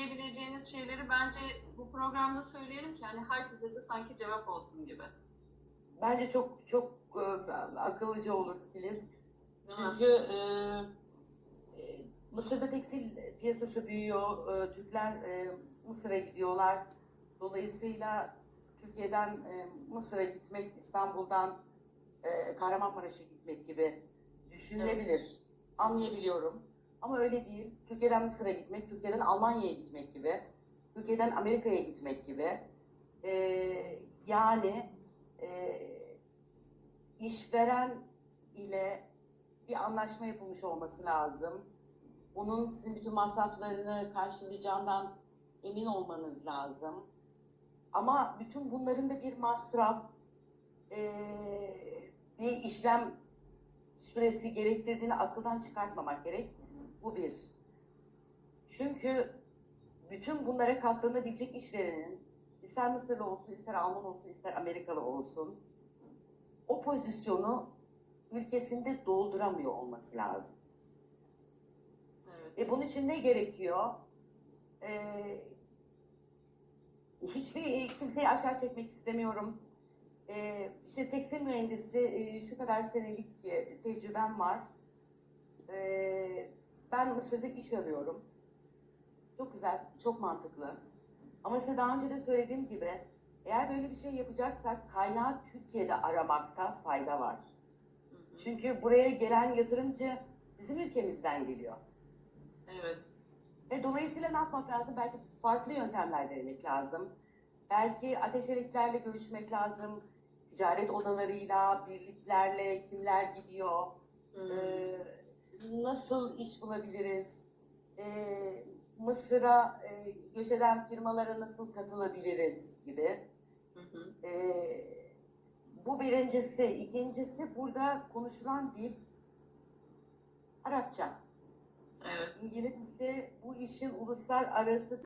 söyleyebileceğiniz şeyleri bence bu programda söyleyelim ki hani herkese de sanki cevap olsun gibi. Bence çok çok e, akıllıca olur Filiz. Değil? Çünkü e, e, Mısır'da tekstil piyasası büyüyor. E, Türkler e, Mısır'a gidiyorlar. Dolayısıyla Türkiye'den e, Mısır'a gitmek, İstanbul'dan e, Kahramanmaraş'a gitmek gibi düşünülebilir. Anlayabiliyorum. Ama öyle değil. Türkiye'den Mısır'a gitmek, Türkiye'den Almanya'ya gitmek gibi, Türkiye'den Amerika'ya gitmek gibi. E, yani e, işveren ile bir anlaşma yapılmış olması lazım. Onun sizin bütün masraflarını karşılayacağından emin olmanız lazım. Ama bütün bunların da bir masraf, eee, bir işlem süresi gerektirdiğini akıldan çıkartmamak gerek. Bu bir. Çünkü bütün bunlara katlanabilecek işverenin ister Mısırlı olsun, ister Alman olsun, ister Amerikalı olsun o pozisyonu ülkesinde dolduramıyor olması lazım. Evet. E bunun için ne gerekiyor? Ee, hiçbir kimseyi aşağı çekmek istemiyorum. Ee, işte tekstil mühendisi e, şu kadar senelik e, tecrübem var. Ee, ben Mısır'da iş arıyorum. Çok güzel, çok mantıklı. Ama size daha önce de söylediğim gibi eğer böyle bir şey yapacaksak kaynağı Türkiye'de aramakta fayda var. Hı hı. Çünkü buraya gelen yatırımcı bizim ülkemizden geliyor. Evet. Ve dolayısıyla ne yapmak lazım? Belki farklı yöntemler denemek lazım. Belki ateşeliklerle görüşmek lazım. Ticaret odalarıyla, birliklerle kimler gidiyor, Hmm. ee, nasıl iş bulabiliriz, ee, Mısır'a e, göç eden firmalara nasıl katılabiliriz gibi. Hı hı. Ee, bu birincisi. İkincisi burada konuşulan dil Arapça. Evet. İngilizce bu işin uluslararası